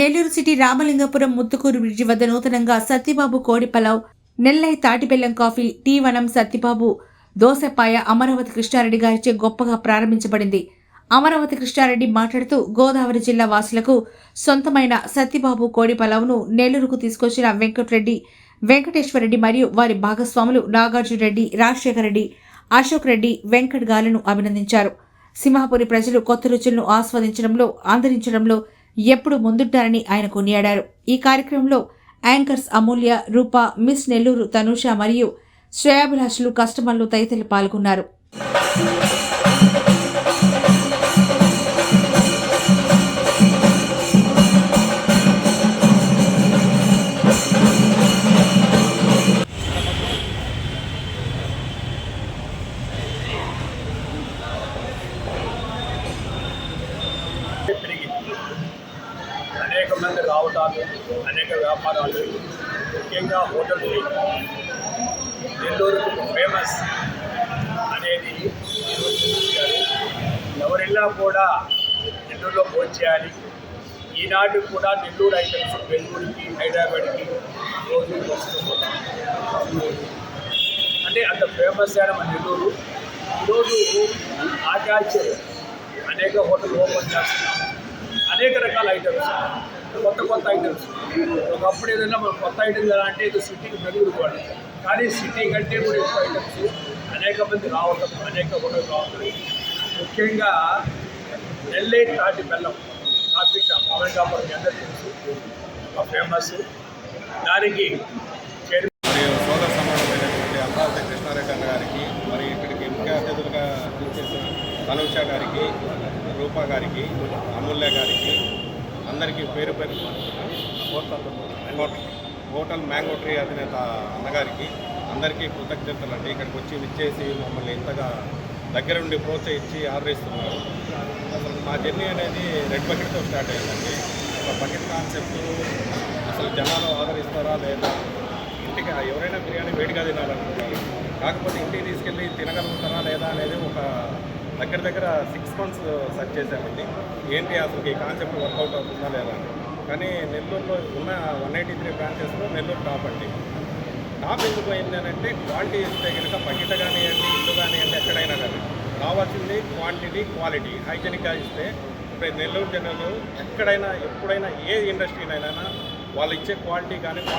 Nellore city Ramalingapuram Muthukur bridge వద్ద నూతనంగా సత్యబాబు కోడి పలావ్ నెల్లై తాటిబెల్లం కాఫీ టీ వనం సత్యబాబు దోసపాయ అమరావతి కృష్ణారెడ్డి గారిచే గొప్పగా ప్రారంభించబడింది. అమరావతి కృష్ణారెడ్డి మాట్లాడుతూ గోదావరి జిల్లా వాసులకు సొంతమైన సత్యబాబు కోడిపలవ్ను నెల్లూరుకు తీసుకొచ్చిన వెంకటరెడ్డి వెంకటేశ్వరరెడ్డి మరియు వారి భాగస్వాములు నాగార్జున రెడ్డి రాజశేఖర రెడ్డి అశోక్ రెడ్డి వెంకట్ గాలను అభినందించారు. సింహాపురి ప్రజలు కొత్త రుచులను ఆస్వాదించడంలో ఆదరించడంలో ఎప్పుడు ముందుంటారని ఆయన కొనియాడారు. ఈ కార్యక్రమంలో యాంకర్స్ అమూల్య రూప మిస్ నెల్లూరు తనుష మరియు శ్రేయాభిలాషులు కస్టమర్లు తదితరులు పాల్గొన్నారు. అనేక మంది రావటాలు అనేక వ్యాపారాలు ముఖ్యంగా హోటల్ నెల్లూరుకు ఫేమస్ అనేది ఈరోజు ఎవరెళ్ళా కూడా నెల్లూరులో భోంచేయాలి ఈనాడు కూడా నెల్లూరు ఐటమ్స్ బెంగళూరుకి హైదరాబాద్కి రోజు వస్తున్నాం అంటే అంత ఫేమస్ అయిన మన నెల్లూరు. ఈరోజు ఆచార్య అనేక హోటల్ ఓపెన్ చేస్తున్నాం అనేక రకాల ఐటమ్స్ కొత్త కొత్త ఐటమ్స్ ఒకప్పుడు ఏదైనా మనం కొత్త ఐటమ్ ఎలా అంటే ఇది సిటీకి పెరుగుకోవాలి కానీ సిటీ కంటే కూడా ఎక్కువ ఐటమ్స్ అనేక మంది రావటం అనేక హోటల్ రావటం. ముఖ్యంగా నెల్లే తాటి బెల్లం. కాఫీ షాప్ పవన్ మీ అందరికీ తెలుసు. ఒక ఫేమస్ దానికి మరియు సోదర సమానమైనటువంటి అమరావతి కృష్ణారెడ్డి గారికి మరి ఇక్కడికి ముఖ్య అతిథులుగా చేసిన తనుష గారికి రూపా గారికి అమూల్య గారికి అందరికీ పేరు పేరు హోటల్ హోటల్ మ్యాంగో ట్రీ అధినేత అన్నగారికి అందరికీ కృతజ్ఞతలు అండి. ఇక్కడికి వచ్చి విచ్చేసి మమ్మల్ని ఇంతగా దగ్గరుండి ప్రోత్సహించి ఆదరిస్తున్నారు. అసలు మా జర్నీ అనేది రెడ్ బకెట్తో స్టార్ట్ అయ్యిందండి ఒక బకెట్ కాన్సెప్ట్ అసలు జనాలు ఆదరిస్తారా లేదా? ఇంటికి ఎవరైనా బిర్యానీ వేడిగా తినాలనుకుంటారు కాకపోతే ఇంటికి తీసుకెళ్ళి తినగలుగుతారా లేదా అనేది ఒక దగ్గర దగ్గర సిక్స్ మంత్స్ సెర్చ్ చేసామండి ఏంటి అసలు ఈ కాన్సెప్ట్ వర్కౌట్ అవుతుందా లేదా కానీ నెల్లూరులో ఉన్న వన్ ఎయిటీ త్రీ బ్రాంచెస్లో నెల్లూరు టాప్ అండి. టాప్ ఎందుకు అయింది అని అంటే క్వాలిటీ ఇస్తే కనుక బకెట్ కానివ్వండి ఇల్లు కానివ్వండి ఎక్కడైనా కానీ కావాల్సింది క్వాంటిటీ క్వాలిటీ హైజెనిక్గా ఇస్తే ఇప్పుడు నెల్లూరు జనరల్ ఎక్కడైనా ఎప్పుడైనా ఏ ఇండస్ట్రీనైనా వాళ్ళు ఇచ్చే క్వాలిటీ కానీ క్వాంటిటీ